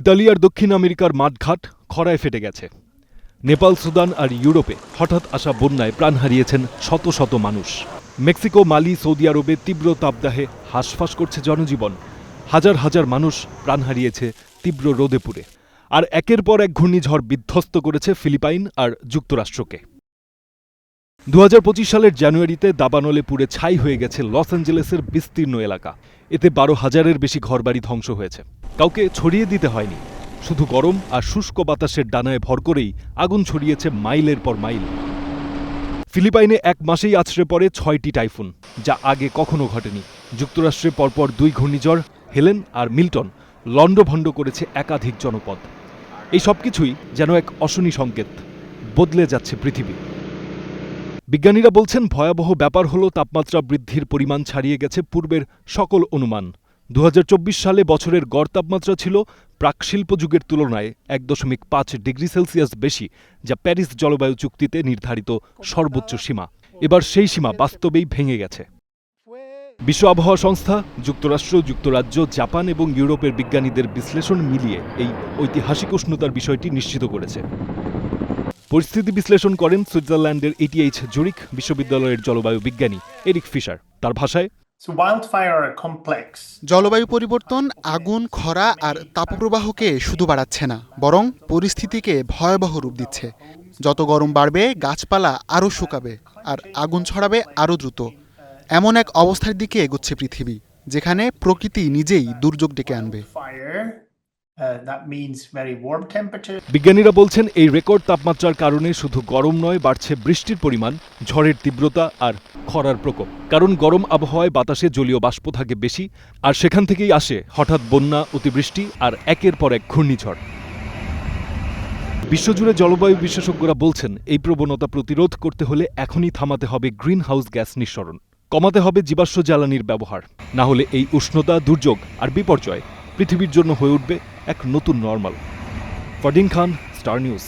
Italy আর দক্ষিণ আমেরিকার মাঠঘাট খরায় ফেটে গেছে। নেপাল, সুদান আর ইউরোপে হঠাৎ আসা বন্যায় প্রাণ হারিয়েছেন শত শত মানুষ। মেক্সিকো, মালি, সৌদি আরবে তীব্র তাপদাহে হাঁসফাঁস করছে জনজীবন। হাজার হাজার মানুষ প্রাণ হারিয়েছে তীব্র রোদে পুড়ে। আর একের পর এক ঘূর্ণিঝড় বিধ্বস্ত করেছে ফিলিপাইন আর যুক্তরাষ্ট্রকে। দু হাজার পঁচিশ সালের জানুয়ারিতে দাবানলে পুড়ে ছাই হয়ে গেছে লস অ্যাঞ্জেলেসের বিস্তীর্ণ এলাকা। এতে বারো হাজারের বেশি ঘরবাড়ি ধ্বংস হয়েছে। কাউকে ছড়িয়ে দিতে হয়নি। শুধু গরম আর শুষ্ক বাতাসের ডানায় ভর করেই আগুন ছড়িয়েছে মাইলের পর মাইল। ফিলিপাইনে এক মাসেই আছড়ে পড়ে ছয়টি টাইফুন, যা আগে কখনো ঘটেনি। যুক্তরাষ্ট্রে পরপর দুই ঘূর্ণিঝড়, হেলেন আর মিল্টন, লণ্ডভণ্ড করেছে একাধিক জনপদ। এই সব কিছুই যেন এক অশনি সংকেত, বদলে যাচ্ছে পৃথিবী। বিজ্ঞানীরা বলছেন ভয়াবহ ব্যাপার হলো তাপমাত্রা বৃদ্ধির পরিমাণ ছাড়িয়ে গেছে পূর্বের সকল অনুমান। দু হাজার চব্বিশ সালে বছরের গড় তাপমাত্রা ছিল প্রাকশিল্প যুগের তুলনায় এক দশমিক পাঁচ ডিগ্রি সেলসিয়াস বেশি, যা প্যারিস জলবায়ু চুক্তিতে নির্ধারিত সর্বোচ্চ সীমা। এবার সেই সীমা বাস্তবেই ভেঙে গেছে। বিশ্ব আবহাওয়া সংস্থা, যুক্তরাষ্ট্র, যুক্তরাজ্য, জাপান এবং ইউরোপের বিজ্ঞানীদের বিশ্লেষণ মিলিয়ে এই ঐতিহাসিক উষ্ণতার বিষয়টি নিশ্চিত করেছে। পরিস্থিতি বিশ্লেষণ করেন সুইজারল্যান্ডের এটিএইচ জুরিক বিশ্ববিদ্যালয়ের জলবায়ু বিজ্ঞানী এরিক ফিশার। তার ভাষায়. জলবায়ু পরিবর্তন আগুন খরা আর তাপপ্রবাহকে শুধু বাড়াচ্ছে না বরং পরিস্থিতিকে ভয়াবহ রূপ দিচ্ছে। যত গরম বাড়বে গাছপালা আরও শুকাবে আর আগুন ছড়াবে আরও দ্রুত। এমন এক অবস্থার দিকে এগোচ্ছে পৃথিবী যেখানে প্রকৃতি নিজেই দুর্যোগ ডেকে আনবে। বিজ্ঞানীরা বলছেন এই রেকর্ড তাপমাত্রার কারণে শুধু গরম নয়, বাড়ছে বৃষ্টির পরিমাণ, ঝড়ের তীব্রতা আর খরার প্রকোপ। কারণ গরম আবহাওয়ায় বাতাসে জলীয় বাষ্প থাকে বেশি, আর সেখান থেকেই আসে হঠাৎ বন্যা, অতিবৃষ্টি আর একের পর এক ঘূর্ণিঝড়। বিশ্বজুড়ে জলবায়ু বিশেষজ্ঞরা বলছেন, এই প্রবণতা প্রতিরোধ করতে হলে এখনই থামাতে হবে গ্রিন হাউস গ্যাস নিঃসরণ। কমাতে হবে জীবাশ্ম জ্বালানির ব্যবহার। না হলে এই উষ্ণতা, দুর্যোগ আর বিপর্যয় পৃথিবীর জন্য হয়ে উঠবে এক নতুন normal Fardin Khan Star News